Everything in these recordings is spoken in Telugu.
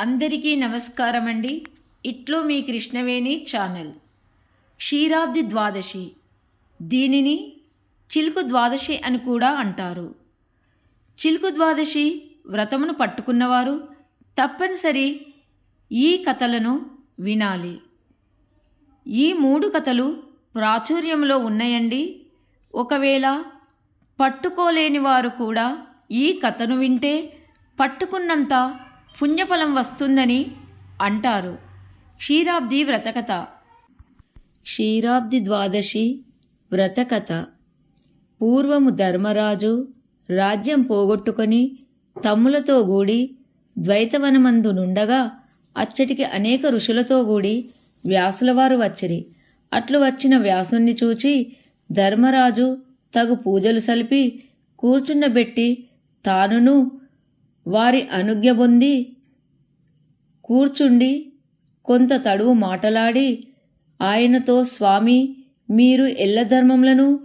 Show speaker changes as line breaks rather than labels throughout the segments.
అందరికీ నమస్కారం అండి ఇట్లో మీ కృష్ణవేణి ఛానల్. క్షీరాబ్ది ద్వాదశి. దీనిని చిలుకు ద్వాదశి అని కూడా అంటారు. చిలుకు ద్వాదశి వ్రతమును పట్టుకున్నవారు తప్పనిసరి ఈ కథలను వినాలి. ఈ మూడు కథలు ప్రాచుర్యంలో ఉన్నాయండి. ఒకవేళ పట్టుకోలేని వారు కూడా ఈ కథను వింటే పట్టుకున్నంత పుణ్యఫలం వస్తుందని అంటారు. క్షీరాబ్ది వ్రతకథ. క్షీరాబ్ది ద్వాదశి వ్రతకథ. పూర్వము ధర్మరాజు రాజ్యం పోగొట్టుకొని తమ్ములతో గూడి ద్వైతవనమందు నుండగా అచ్చటికి అనేక ఋషులతో కూడి వ్యాసులవారు వచ్చిరి. అట్లు వచ్చిన వ్యాసుణ్ణి చూచి ధర్మరాజు తగు పూజలు సలిపి కూర్చున్నబెట్టి తానును వారి అనుజ్ఞ పొంది కూర్చుండి కొంత తడువు మాటలాడి ఆయనతో స్వామి మీరు ఎల్లధర్మములను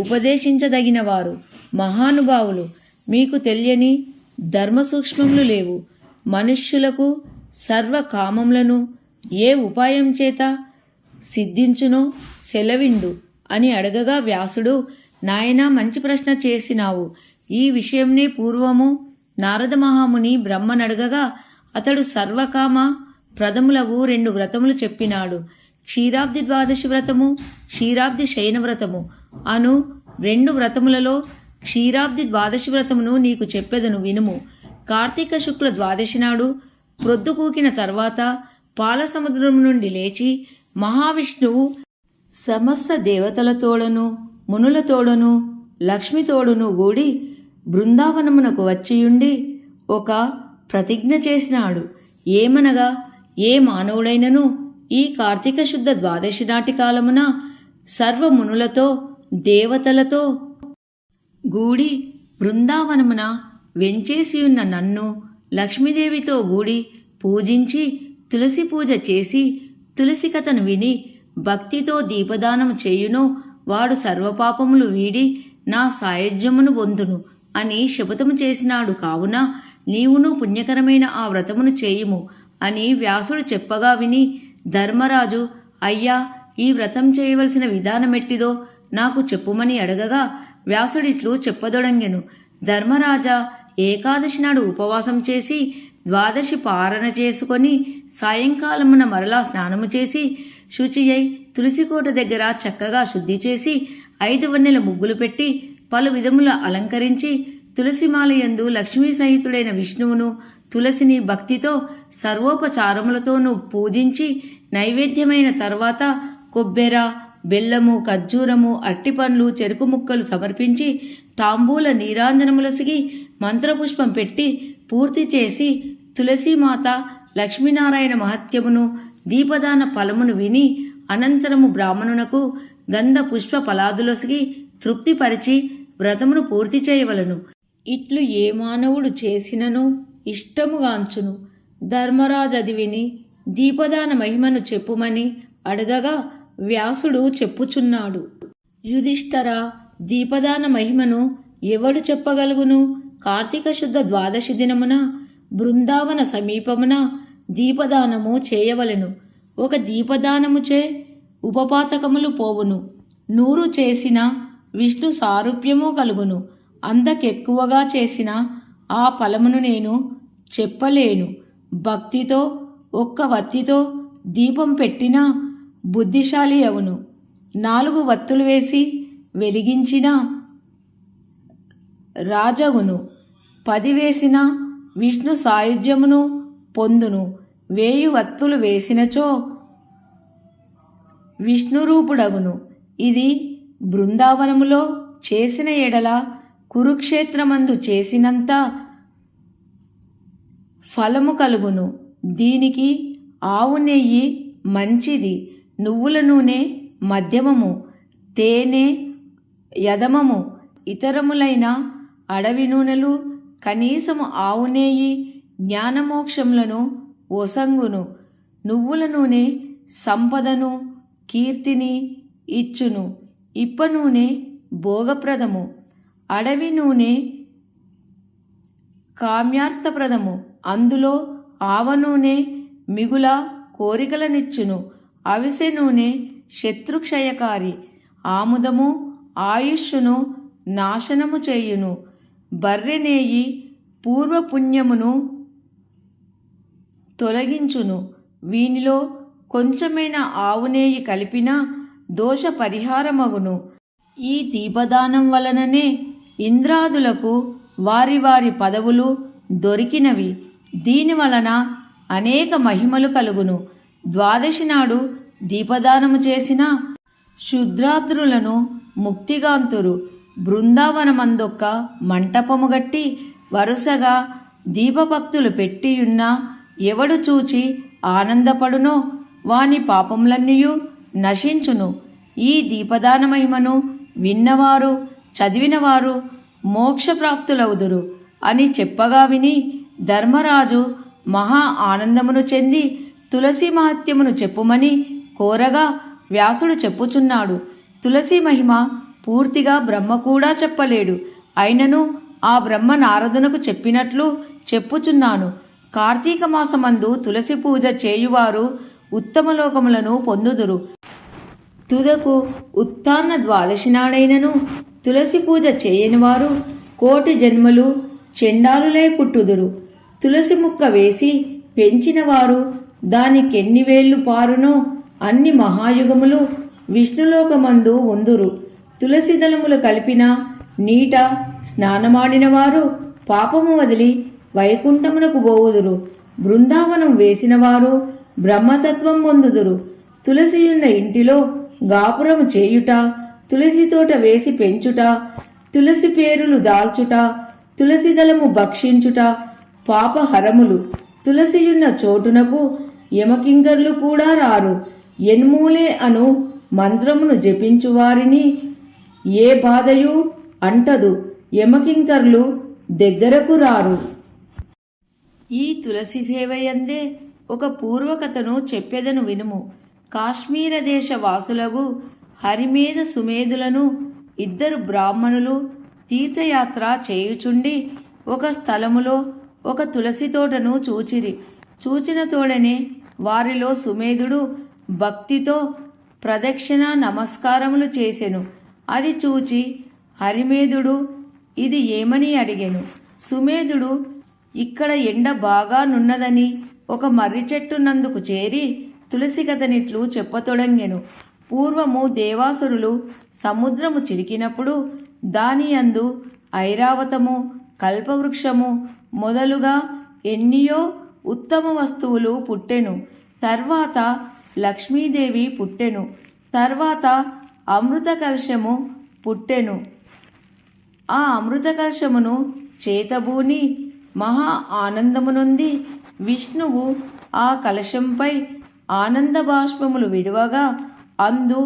ఉపదేశించదగినవారు మహానుభావులు. మీకు తెలియని ధర్మసూక్ష్మములు లేవు. మనుష్యులకు సర్వకామములను ఏ ఉపాయం చేత సిద్ధించునో సెలవిండు అని అడగగా వ్యాసుడు నాయనా మంచి ప్రశ్న చేసినావు. ఈ విషయంని పూర్వము నారద మహాముని బ్రహ్మనడగగా అతడు సర్వకామ ప్రథములవు రెండు వ్రతములు చెప్పినాడు. క్షీరాబ్ది ద్వాదశి వ్రతము క్షీరాబ్ది శయన వ్రతము. అను రెండు వ్రతములలో క్షీరాబ్ది ద్వాదశి వ్రతమును నీకు చెప్పెదను వినుము. కార్తీక శుక్ల ద్వాదశి నాడు ప్రొద్దుకూకిన తర్వాత పాలసముద్రము నుండి లేచి మహావిష్ణువు సమస్త దేవతలతోడను మునులతోడను లక్ష్మితోడును గూడి బృందావనమునకు వచ్చియుండి ఒక ప్రతిజ్ఞ చేసినాడు. ఏమనగా ఏ మానవుడైనను ఈ కార్తీక శుద్ధ ద్వాదశి నాటి కాలమున సర్వమునులతో దేవతలతో గూడి బృందావనమున వెంచేసియున్న నన్ను లక్ష్మీదేవితో గూడి పూజించి తులసి పూజ చేసి తులసి కథను విని భక్తితో దీపదానం చేయును. వాడు సర్వపాపములు వీడి నా సాయుధ్యమును పొందును. అని శపథము చేసినాడు. కావున నీవును పుణ్యకరమైన ఆ వ్రతమును చేయుము అని వ్యాసుడు చెప్పగా విని ధర్మరాజు అయ్యా ఈ వ్రతం చేయవలసిన విధానమెట్టిదో నాకు చెప్పుమని అడగగా వ్యాసుడిట్లు చెప్పదొడంగెను. ధర్మరాజా ఏకాదశి నాడు ఉపవాసం చేసి ద్వాదశి పారణ చేసుకొని సాయంకాలమున మరలా స్నానము చేసి శుచి అయి తులసికోట దగ్గర చక్కగా శుద్ధి చేసి ఐదు వన్నెల ముగ్గులు పెట్టి పలు విధముల అలంకరించి తులసిమాలయందు లక్ష్మీ సహితుడైన విష్ణువును తులసిని భక్తితో సర్వోపచారములతోనూ పూజించి నైవేద్యమైన తర్వాత కొబ్బెర బెల్లము ఖర్జూరము అట్టిపండ్లు చెరుకు ముక్కలు సమర్పించి తాంబూల నీరాంజనములసిగి మంత్రపుష్పం పెట్టి పూర్తి చేసి తులసీమాత లక్ష్మీనారాయణ మహత్యమును దీపదాన ఫలమును విని అనంతరము బ్రాహ్మణునకు గంధ పుష్ప ఫలాదులొసిగి తృప్తిపరిచి వ్రతమును పూర్తి చేయవలను. ఇట్లు ఏ మానవుడు చేసినను ఇష్టముగాంచును ధర్మరాజది విని దీపదాన మహిమను చెప్పుమని అడగగా వ్యాసుడు చెప్పుచున్నాడు. యుధిష్ఠర దీపదాన మహిమను ఎవడు చెప్పగలుగును? కార్తీక శుద్ధ ద్వాదశి దినమున బృందావన సమీపమున దీపదానము చేయవలెను. ఒక దీపదానముచే ఉపపాతకములు పోవును. నూరు చేసిన విష్ణు సారూప్యము కలుగును. అందకెక్కువగా చేసిన ఆ ఫలమును నేను చెప్పలేను. భక్తితో ఒక్క వత్తితో దీపం పెట్టినా బుద్ధిశాలి అవును. నాలుగు వత్తులు వేసి వెలిగించిన రాజగును. పది వేసిన విష్ణు సాయుధ్యమును పొందును. వేయి వత్తులు వేసినచో విష్ణురూపుడగును. ఇది బృందావనములో చేసిన ఎడల కురుక్షేత్రమందు చేసినంత ఫలము కలుగును. దీనికి ఆవు నెయ్యి మంచిది. నువ్వుల నూనె మధ్యమము తేనె యదమము ఇతరములైన అడవి నూనెలు కనీసము ఆవు నెయ్యి జ్ఞానమోక్షములను ఒసంగును నువ్వుల నూనె సంపదను కీర్తిని ఇచ్చును. ఇప్ప నూనె భోగప్రదము. అడవి నూనె కామ్యార్థప్రదము. అందులో ఆవ నూనె మిగుల కోరికలనిచ్చును. అవిసె నూనె శత్రుక్షయకారి. ఆముదము ఆయుష్ను నాశనము చేయును. బర్రెనేయి పూర్వపుణ్యమును తొలగించును. వీనిలో కొంచెమైన ఆవునేయి కలిపిన దోష పరిహారమగును ఈ దీపదానం వలననే ఇంద్రాదులకు వారి వారి పదవులు దొరికినవి. దీని వలన అనేక మహిమలు కలుగును. ద్వాదశి నాడు దీపదానము చేసిన శుద్రాత్రులను ముక్తిగాంతురు. బృందావనమందొక్క మంటపము గట్టి వరుసగా దీపభక్తులు పెట్టియున్న ఎవడు చూచి ఆనందపడునో వాని పాపములన్నీయూ? నశించును. ఈ దీపదాన మహిమను విన్నవారు చదివినవారు మోక్షప్రాప్తులవుదురు అని చెప్పగా విని ధర్మరాజు మహా ఆనందమును చెంది తులసి మహత్యమును చెప్పుమని కోరగా వ్యాసుడు చెప్పుచున్నాడు. తులసి మహిమ పూర్తిగా బ్రహ్మ కూడా చెప్పలేడు. అయినను ఆ బ్రహ్మ నారదునకు చెప్పినట్లు చెప్పుచున్నాను. కార్తీక మాసమందు తులసి పూజ చేయువారు ఉత్తమ లోకములను పొందుదురు. తుదకు ఉత్తాన్న ద్వాదశి నాడైనను తులసి పూజ చేయని వారు కోటి జన్మలు చెండాలులై పుట్టుదురు. తులసి ముక్క వేసి పెంచినవారు దానికెన్ని వేళ్ళు పారునో అన్ని మహాయుగములు విష్ణులోకమందు ఉందురు. తులసి దళములు కలిపిన నీట స్నానమాడిన వారు పాపము వదిలి వైకుంఠమునకు పోవుదురు. బృందావనం వేసినవారు బ్రహ్మతత్వం పొందుదురు. తులసియున్న ఇంటిలో గాపురము చేయుట తులసి తోట వేసి పెంచుట తులసి పేరులు దాల్చుట తులసి దళము భక్షించుట పాపహరములు. తులసియున్న చోటునకు యమకింకర్లు కూడా రారు. ఎన్మూలే అను మంత్రమును జపించు వారిని ఏ బాధయు అంటదు. యమకింకర్లు దగ్గరకు రారు. ఈ తులసి సేవయందే ఒక పూర్వకథను చెప్పెదను వినుము. కాశ్మీర దేశ వాసులకు హరిమేధ సుమేధులను ఇద్దరు బ్రాహ్మణులు తీర్థయాత్ర చేయుచుండి ఒక స్థలములో ఒక తులసి తోటను చూచిరి. చూచిన తోడనే వారిలో సుమేధుడు భక్తితో ప్రదక్షిణ నమస్కారములు చేసెను. అది చూచి హరిమేధుడు ఇది ఏమని అడిగెను? సుమేధుడు ఇక్కడ ఎండ బాగా నున్నదని ఒక మర్రి చెట్టు నందుకు చేరి తులసి కథనిట్లు చెప్పతొడంగెను. పూర్వము దేవాసురులు సముద్రము చిరికినప్పుడు దాని అందు ఐరావతము కల్పవృక్షము మొదలుగా ఎన్నియో ఉత్తమ వస్తువులు పుట్టెను. తర్వాత లక్ష్మీదేవి పుట్టెను. తర్వాత అమృత కలశము పుట్టెను. ఆ అమృత కలశమును చేతబూని మహా ఆనందమునుంది విష్ణువు ఆ కలశంపై ఆనంద బాష్పములు విడువగా అందు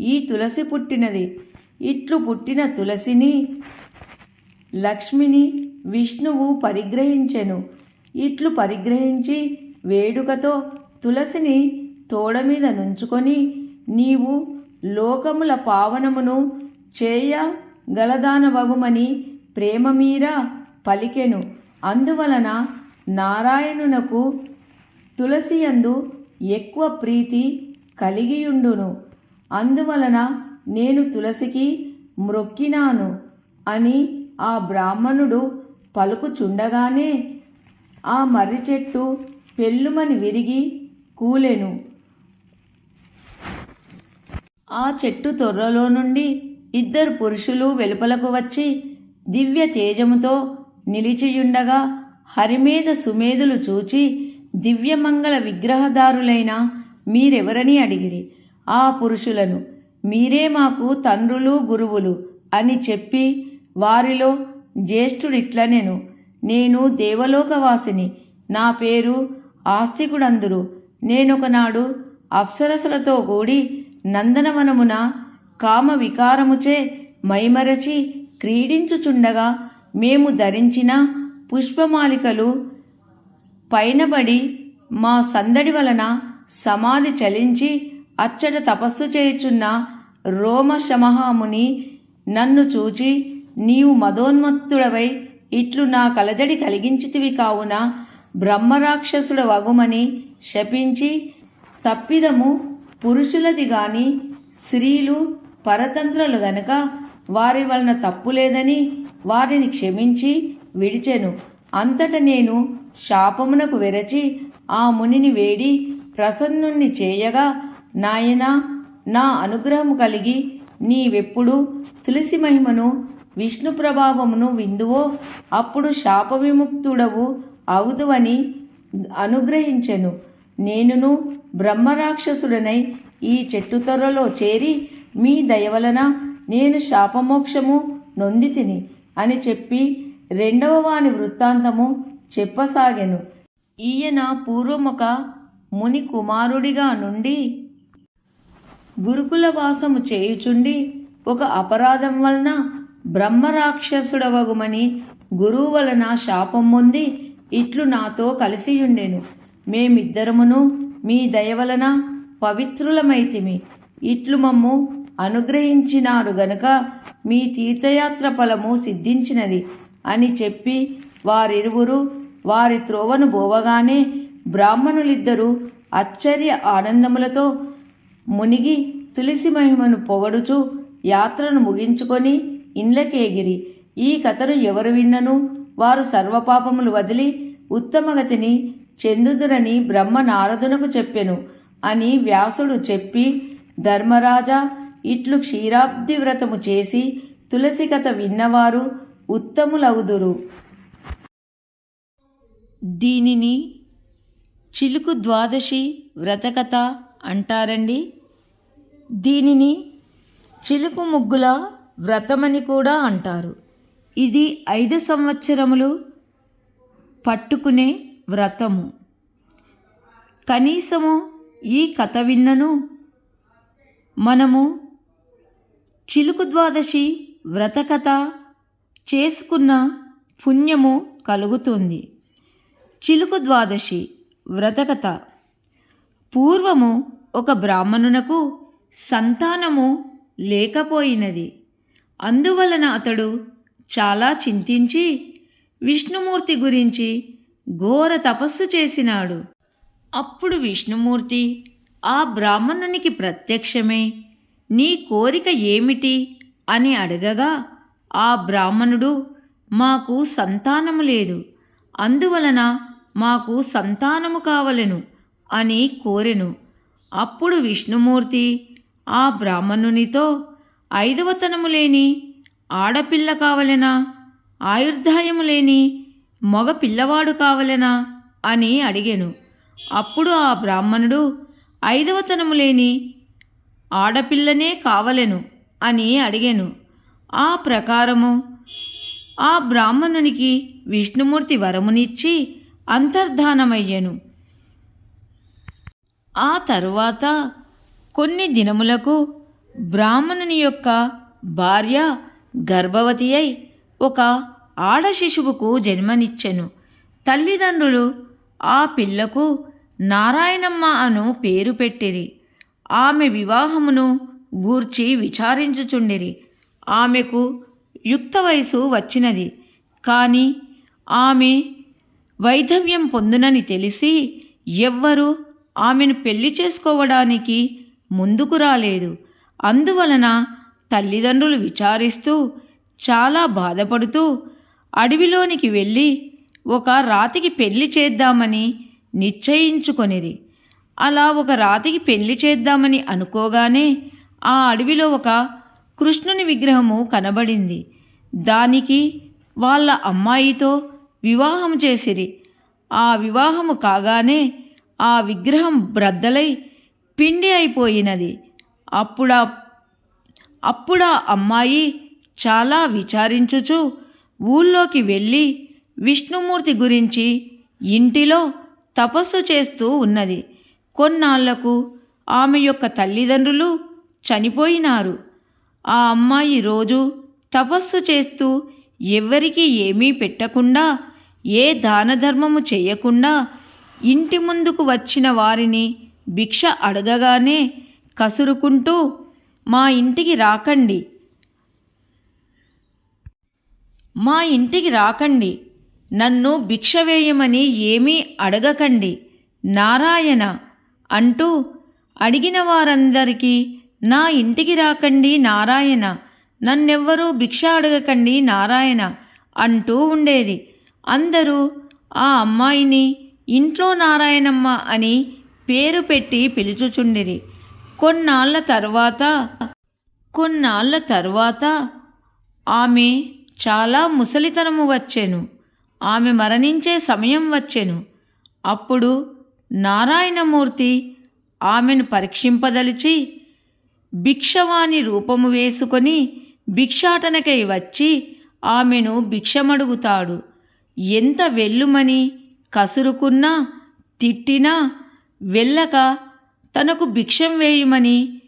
ఈ తులసి పుట్టినది. ఇట్లు పుట్టిన తులసిని లక్ష్మిని విష్ణువు పరిగ్రహించెను. ఇట్లు పరిగ్రహించి వేడుకతో తులసిని తోడ మీద నుంచుకొని నీవు లోకముల పావనమును చేయ గలదానవగుమని ప్రేమ మీరా పలికెను. అందువలన నారాయణునకు తులసియందు ఎక్కువ ప్రీతి కలిగియుండును. అందువలన నేను తులసికి మ్రొక్కినాను అని ఆ బ్రాహ్మణుడు పలుకుచుండగానే ఆ మర్రి చెట్టు పెళ్ళుమని విరిగి కూలెను. ఆ చెట్టు తొర్రలో నుండి ఇద్దరు పురుషులు వెలుపలకు వచ్చి దివ్య తేజముతో నిలిచియుండగా హరిమేధ సుమేధులు చూచి దివ్యమంగళ విగ్రహదారులైన మీరెవరని అడిగిరి. ఆ పురుషులను మీరే మాకు తండ్రులు గురువులు అని చెప్పి వారిలో జ్యేష్ఠుడిట్లనెను. నేను దేవలోకవాసిని. నా పేరు ఆస్తికుడందురు. నేనొకనాడు అప్సరసులతో కూడి నందనవనమున కామ వికారముచే మైమరచి క్రీడించుచుండగా మేము ధరించిన పుష్పమాలికలు పైనబడి మా సందడి వలన సమాధి చలించి అచ్చట తపస్సు చేయుచున్న రోమశమహాముని నన్ను చూచి నీవు మదోన్మత్తుడవై ఇట్లు నా కలజడి కలిగించితివి కావున బ్రహ్మరాక్షసుడ వగుమని శపించి తప్పిదము పురుషులది గాని స్త్రీలు పరతంత్రులు గనక వారి వలన తప్పు లేదని వారిని క్షమించి విడిచెను. అంతట నేను శాపమునకు వెరచి ఆ మునిని వేడి ప్రసన్నుణ్ణి చేయగా నాయనా నా అనుగ్రహము కలిగి నీవెప్పుడు తులసి మహిమను విష్ణు ప్రభావమును విందువో అప్పుడు శాప విముక్తుడవు అవుదువని అనుగ్రహించెను. నేనును బ్రహ్మరాక్షసుడనై ఈ చెట్టు తొర్రలో చేరి మీ దయవలన నేను శాపమోక్షము నొందితిని అని చెప్పి రెండవ వాని వృత్తాంతము చెప్పసాగెను. ఈయన పూర్వమొక ముని కుమారుడిగా నుండి గురుకుల వాసము చేయుచుండి ఒక అపరాధం వలన బ్రహ్మరాక్షసుడవగుమని గురువు వలన శాపం పొంది ఇట్లు నాతో కలిసియుండెను. మేమిద్దరమును మీ దయ వలన పవిత్రులమైతిమి. ఇట్లు మమ్ము అనుగ్రహించినారు గనుక మీ తీర్థయాత్ర ఫలము సిద్ధించినది. అని చెప్పి వారిరువురు వారి త్రోవను బోవగానే బ్రాహ్మణులిద్దరూ ఆశ్చర్య ఆనందములతో మునిగి తులసి మహిమను పొగడుచు యాత్రను ముగించుకొని ఇండ్లకేగిరి. ఈ కథను ఎవరు విన్నను? వారు సర్వపాపములు వదిలి ఉత్తమగతిని చెందుదురని బ్రహ్మ నారదునకు చెప్పెను అని వ్యాసుడు చెప్పి ధర్మరాజా ఇట్లు క్షీరాబ్ది వ్రతము చేసి తులసి కథ విన్నవారు ఉత్తములగుదురు. దీనిని చిలుకు ద్వాదశి వ్రతకథ అంటారండి. దీనిని చిలుకు ముగ్గుల వ్రతమని కూడా అంటారు. ఇది ఐదు సంవత్సరములు పట్టుకునే వ్రతము. కనీసము ఈ కథ విన్నను. మనము చిలుకు ద్వాదశి వ్రతకథ చేసుకున్న పుణ్యము కలుగుతుంది. చిలుకు ద్వాదశి వ్రతకథ. పూర్వము ఒక బ్రాహ్మణునకు సంతానము లేకపోయినది. అందువలన అతడు చాలా చింతించి విష్ణుమూర్తి గురించి ఘోర తపస్సు చేసినాడు. అప్పుడు విష్ణుమూర్తి ఆ బ్రాహ్మణునికి ప్రత్యక్షమే నీ కోరిక ఏమిటి? అని అడగగా ఆ బ్రాహ్మణుడు మాకు సంతానము లేదు. అందువలన మాకు సంతానము కావలెను అని కోరెను. అప్పుడు విష్ణుమూర్తి ఆ బ్రాహ్మణునితో ఐదవతనము లేని ఆడపిల్ల కావలెనా? ఆయుర్దాయము లేని మగ పిల్లవాడు కావలెనా? అని అడిగాను. అప్పుడు ఆ బ్రాహ్మణుడు ఐదవతనము లేని ఆడపిల్లనే కావలెను అని అడిగాను. ఆ ప్రకారము. ఆ బ్రాహ్మణునికి విష్ణుమూర్తి వరమునిచ్చి అంతర్ధానమయ్యెను. ఆ తరువాత కొన్ని దినములకు బ్రాహ్మణుని యొక్క భార్య గర్భవతి అయి ఒక ఆడ శిశువుకు జన్మనిచ్చెను. తల్లిదండ్రులు ఆ పిల్లకు నారాయణమ్మ అను పేరు పెట్టిరి. ఆమె వివాహమును గూర్చి విచారించుచుండిరి. ఆమెకు యుక్త వయసు వచ్చినది. కానీ ఆమె వైధవ్యం పొందునని తెలిసి ఎవ్వరూ ఆమెను పెళ్ళి చేసుకోవడానికి ముందుకు రాలేదు. అందువలన తల్లిదండ్రులు విచారిస్తూ చాలా బాధపడుతూ అడవిలోనికి వెళ్ళి ఒక రాతికి పెళ్ళి చేద్దామని నిశ్చయించుకొనిది అలా ఒక రాతికి పెళ్ళి చేద్దామని అనుకోగానే ఆ అడవిలో ఒక కృష్ణుని విగ్రహము కనబడింది. దానికి వాళ్ళ అమ్మాయితో వివాహం చేసిరి. ఆ వివాహము కాగానే ఆ విగ్రహం బ్రద్దలై పిండి అయిపోయినది. అప్పుడా అప్పుడా అమ్మాయి చాలా విచారించుచు ఊళ్ళోకి వెళ్ళి విష్ణుమూర్తి గురించి ఇంటిలో తపస్సు చేస్తూ ఉన్నది. కొన్నాళ్ళకు ఆమె యొక్క తల్లిదండ్రులు చనిపోయినారు. ఆ అమ్మాయి రోజు తపస్సు చేస్తూ ఎవరికీ ఏమీ పెట్టకుండా ఏ దాన ధర్మము చేయకుండా ఇంటి ముందుకు వచ్చిన వారిని భిక్ష అడగగానే కసురుకుంటూ మా ఇంటికి రాకండి. మా ఇంటికి రాకండి. నన్ను భిక్ష వేయమని ఏమీ అడగకండి. నారాయణ అంటూ అడిగిన వారందరికీ నా ఇంటికి రాకండి నారాయణ. నన్నెవ్వరూ భిక్ష అడగకండి నారాయణ అంటూ ఉండేది. అందరూ ఆ అమ్మాయిని ఇంట్లో నారాయణమ్మ అని పేరు పెట్టి పిలుచుచుండిరి. కొన్నాళ్ళ తర్వాత కొన్నాళ్ళ తర్వాత ఆమె చాలా ముసలితనము వచ్చెను. ఆమె మరణించే సమయం వచ్చెను. అప్పుడు నారాయణమూర్తి ఆమెను పరీక్షింపదలిచి భిక్షవాణి రూపము వేసుకొని భిక్షాటనకై వచ్చి ఆమెను భిక్షమడుగుతాడు. ఎంత వెల్లుమని కసురుకున్నా తిట్టినా వెళ్ళక తనకు భిక్షం వేయుమని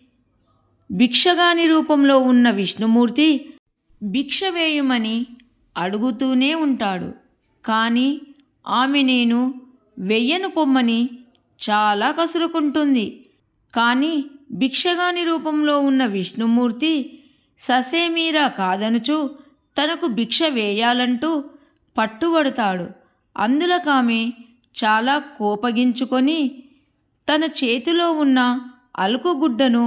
భిక్షగాని రూపంలో ఉన్న విష్ణుమూర్తి భిక్ష వేయుమని అడుగుతూనే ఉంటాడు. కానీ ఆమె నేను వెయ్యను పొమ్మని చాలా కసురుకుంటుంది. కానీ భిక్షగాని రూపంలో ఉన్న విష్ణుమూర్తి ససేమీరా కాదనుచు తనకు భిక్ష వేయాలంటూ పట్టుబడతాడు. అందులకామె చాలా కోపగించుకొని తన చేతిలో ఉన్న అలుకుగుడ్డను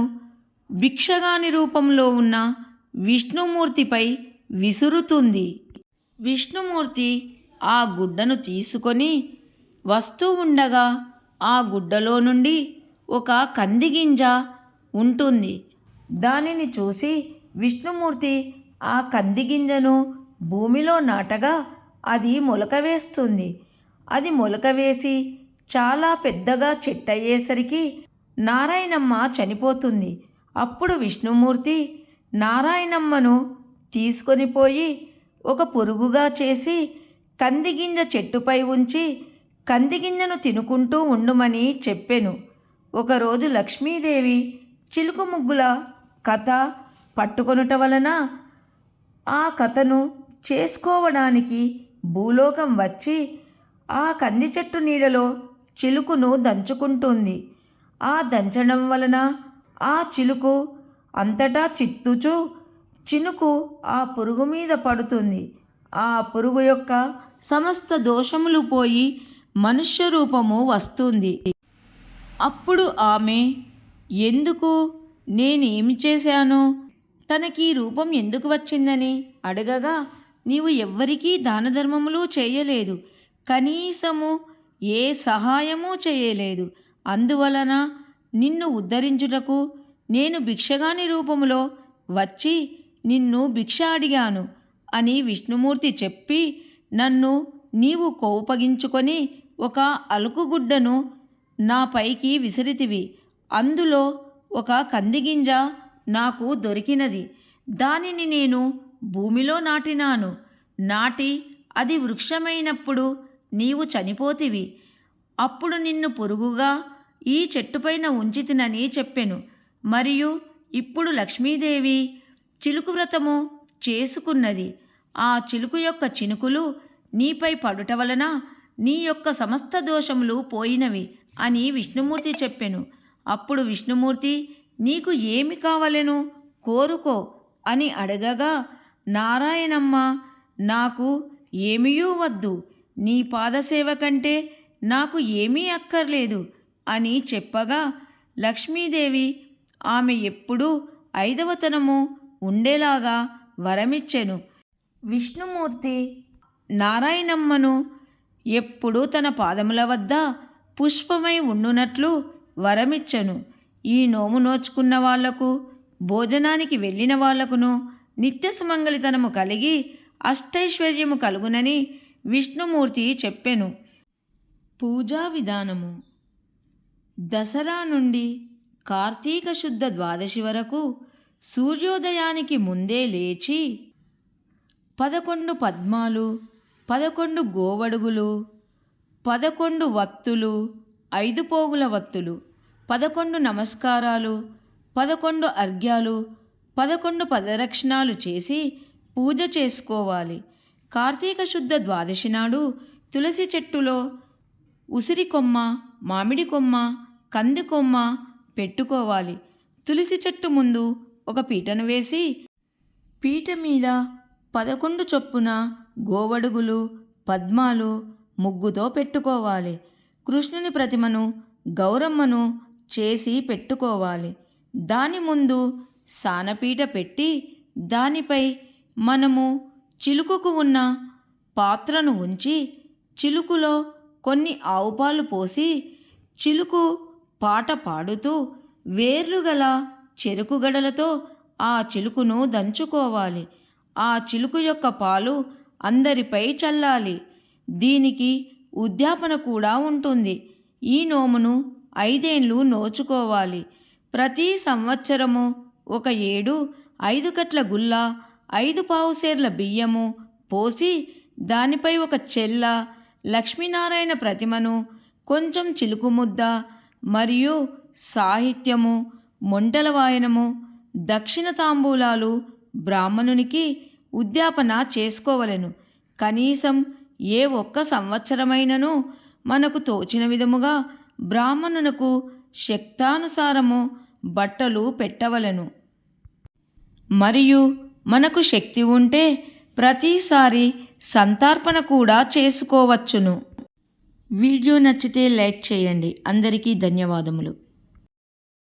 భిక్షగాని రూపంలో ఉన్న విష్ణుమూర్తిపై విసురుతుంది. విష్ణుమూర్తి ఆ గుడ్డను తీసుకొని వస్తూ ఉండగా ఆ గుడ్డలో నుండి ఒక కందిగింజ ఉంటుంది. దానిని చూసి విష్ణుమూర్తి ఆ కంది గింజను భూమిలో నాటగా అది మొలక వేస్తుంది. అది మొలక వేసి చాలా పెద్దగా చెట్టయ్యేసరికి నారాయణమ్మ చనిపోతుంది. అప్పుడు విష్ణుమూర్తి నారాయణమ్మను తీసుకొని పోయి ఒక పురుగుగా చేసి కందిగింజ చెట్టుపై ఉంచి కందిగింజను తినుకుంటూ ఉండుమని చెప్పెను. ఒకరోజు లక్ష్మీదేవి చిలుకు ముగ్గుల కథ పట్టుకొనుట వలన ఆ కథను చేసుకోవడానికి భూలోకం వచ్చి ఆ కంది చెట్టు నీడలో చిలుకును దంచుకుంటుంది. ఆ దంచడం వలన ఆ చిలుకు అంతటా చిత్తుచు చినుకు ఆ పురుగు మీద పడుతుంది. ఆ పురుగు యొక్క సమస్త దోషములు పోయి మనుష్య రూపము వస్తుంది. అప్పుడు ఆమె ఎందుకు? నేనేమి చేశాను? తనకి ఈ రూపం ఎందుకు వచ్చిందని అడగగా నీవు ఎవ్వరికీ దానధర్మములు చేయలేదు. కనీసము ఏ సహాయము చేయలేదు. అందువలన నిన్ను ఉద్ధరించుటకు నేను భిక్షగాని రూపములో వచ్చి నిన్ను భిక్ష అడిగాను అని విష్ణుమూర్తి చెప్పి నన్ను నీవు కోపగించుకొని ఒక అలుకుగుడ్డను నా పైకి విసిరితివి. అందులో ఒక కందిగింజ నాకు దొరికినది. దానిని నేను భూమిలో నాటినాను. నాటి అది వృక్షమైనప్పుడు నీవు చనిపోతివి. అప్పుడు నిన్ను పొరుగుగా ఈ చెట్టుపైన ఉంచితినని చెప్పెను. మరియు ఇప్పుడు లక్ష్మీదేవి చిలుకు వ్రతము చేసుకున్నది. ఆ చిలుకు యొక్క చినుకులు నీపై పడుట వలన నీ యొక్క సమస్త దోషములు పోయినవి అని విష్ణుమూర్తి చెప్పెను. అప్పుడు విష్ణుమూర్తి నీకు ఏమి కావలెను? కోరుకో అని అడగగా నారాయణమ్మ నాకు ఏమీయూ వద్దు. నీ పాదసేవ కంటే నాకు ఏమీ అక్కర్లేదు అని చెప్పగా లక్ష్మీదేవి ఆమె ఎప్పుడూ ఐదవతనము ఉండేలాగా వరమిచ్చెను. విష్ణుమూర్తి నారాయణమ్మను ఎప్పుడూ తన పాదముల వద్ద పుష్పమై ఉండునట్లు వరమిచ్చను. ఈ నోము నోచుకున్న వాళ్ళకు భోజనానికి వెళ్ళిన వాళ్ళకును నిత్య సుమంగళితనము కలిగి అష్టైశ్వర్యము కలుగునని విష్ణుమూర్తి చెప్పెను. పూజా విధానము. దసరా నుండి కార్తీక శుద్ధ ద్వాదశి వరకు సూర్యోదయానికి ముందే లేచి పదకొండు పద్మాలు పదకొండు గోవడుగులు పదకొండు వత్తులు ఐదు పోగుల వత్తులు పదకొండు నమస్కారాలు పదకొండు అర్ఘ్యాలు పదకొండు పదరక్షణాలు చేసి పూజ చేసుకోవాలి. కార్తీక శుద్ధ ద్వాదశి నాడు తులసి చెట్టులో ఉసిరి కొమ్మ మామిడి కొమ్మ కంది కొమ్మ పెట్టుకోవాలి. తులసి చెట్టు ముందు ఒక పీటను వేసి పీట మీద పదకొండు చొప్పున గోవడుగులు పద్మాలు ముగ్గుతో పెట్టుకోవాలి. కృష్ణుని ప్రతిమను గౌరమ్మను చేసి పెట్టుకోవాలి. దాని ముందు సానపీట పెట్టి దానిపై మనము చిలుకకు ఉన్న పాత్రను ఉంచి చిలుకులో కొన్ని ఆవుపాలు పోసి చిలుకు పాట పాడుతూ వేర్లు గల చెరుకు గడలతో ఆ చిలుకును దంచుకోవాలి. ఆ చిలుకు యొక్క పాలు అందరిపై చల్లాలి. దీనికి ఉద్యాపన కూడా ఉంటుంది. ఈ నోమును ఐదేండ్లు నోచుకోవాలి. ప్రతి సంవత్సరము ఒక ఏడు ఐదు కట్ల గుల్ల ఐదు పావుసేర్ల బియ్యము పోసి దానిపై ఒక చెల్ల లక్ష్మీనారాయణ ప్రతిమను కొంచెం చిలుకు ముద్ద మరియు సాహిత్యము మొంటల వాయనము దక్షిణ తాంబూలాలు బ్రాహ్మణునికి ఉద్యాపన చేసుకోవలెను. కనీసం ఏ ఒక్క సంవత్సరమైనను మనకు తోచిన విధముగా బ్రాహ్మణునకు శక్తానుసారము బట్టలు పెట్టవలెను. మరియు మనకు శక్తి ఉంటే ప్రతిసారి సంతార్పణ కూడా చేసుకోవచ్చును. వీడియో నచ్చితే లైక్ చేయండి. అందరికీ ధన్యవాదములు.